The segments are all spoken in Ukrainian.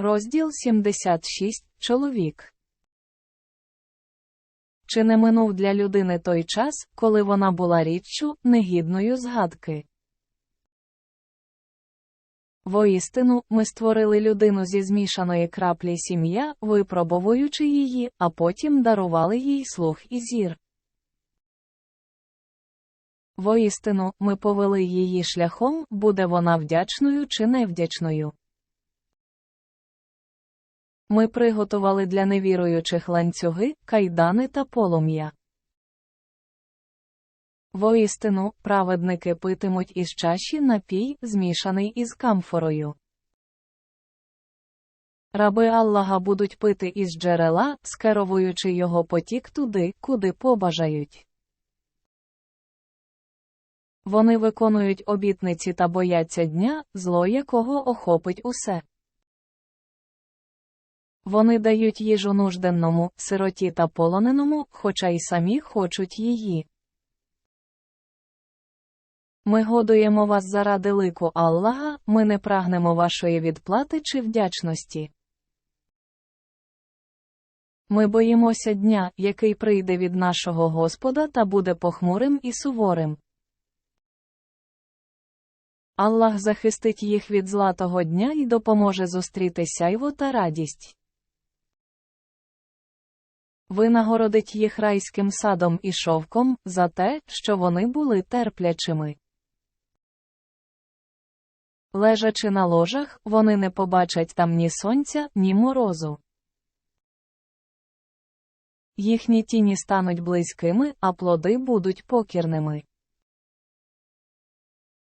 Розділ 76. Чоловік. Чи не минув для людини той час, коли вона була річчю, негідною згадки? Воістину, ми створили людину зі змішаної краплі сім'я, випробовуючи її, а потім дарували їй слух і зір. Воістину, ми повели її шляхом, буде вона вдячною чи невдячною. Ми приготували для невіруючих ланцюги, кайдани та полум'я. Воістину, праведники питимуть із чаші напій, змішаний із камфорою. Раби Аллаха будуть пити із джерела, скеровуючи його потік туди, куди побажають. Вони виконують обітниці та бояться дня, зло якого охопить усе. Вони дають їжу нужденному, сироті та полоненому, хоча й самі хочуть її. Ми годуємо вас заради лику Аллаха, ми не прагнемо вашої відплати чи вдячності. Ми боїмося дня, який прийде від нашого Господа та буде похмурим і суворим. Аллах захистить їх від златого дня і допоможе зустріти сяйво та радість. Винагородить їх райським садом і шовком за те, що вони були терплячими. Лежачи на ложах, вони не побачать там ні сонця, ні морозу. Їхні тіні стануть близькими, а плоди будуть покірними.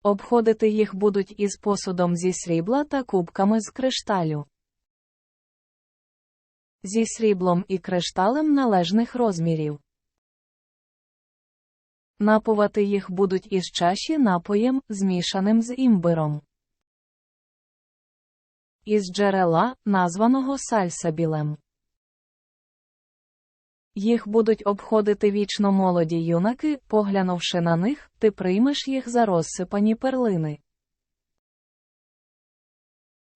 Обходити їх будуть із посудом зі срібла та кубками з кришталю. Зі сріблом і кришталем належних розмірів. Напувати їх будуть із чаші напоєм, змішаним з імбиром. Із джерела, названого сальсабілем. Їх будуть обходити вічно молоді юнаки, поглянувши на них, ти приймеш їх за розсипані перлини.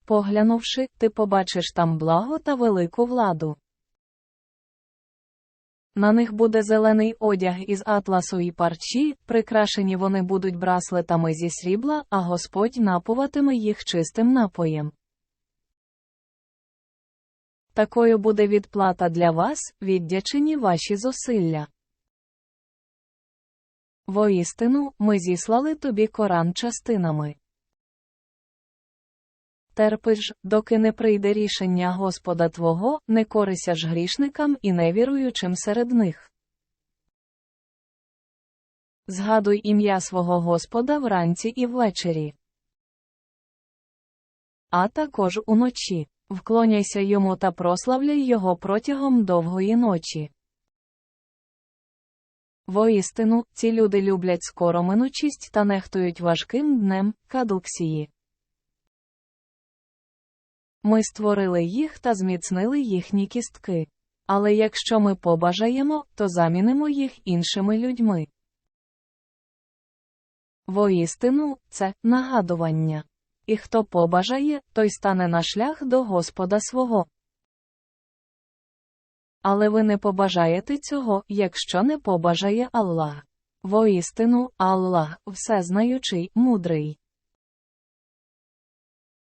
Поглянувши, ти побачиш там благо та велику владу. На них буде зелений одяг із атласу і парчі, прикрашені вони будуть браслетами зі срібла, а Господь напуватиме їх чистим напоєм. Такою буде відплата для вас, віддячені ваші зусилля. Воістину, ми зіслали тобі Коран частинами. Терпиш, доки не прийде рішення Господа Твого, не корися ж грішникам і невіруючим серед них. Згадуй ім'я свого Господа вранці і ввечері. А також уночі. Вклоняйся йому та прославляй його протягом довгої ночі. Воістину, ці люди люблять скороминучість та нехтують важким днем кадуксії. Ми створили їх та зміцнили їхні кістки. Але якщо ми побажаємо, то замінимо їх іншими людьми. Воістину, це нагадування. І хто побажає, той стане на шлях до Господа свого. Але ви не побажаєте цього, якщо не побажає Аллах. Воістину, Аллах, всезнаючий, мудрий.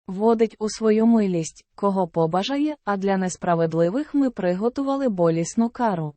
Вводить у свою милість, кого побажає, а для несправедливих ми приготували болісну кару.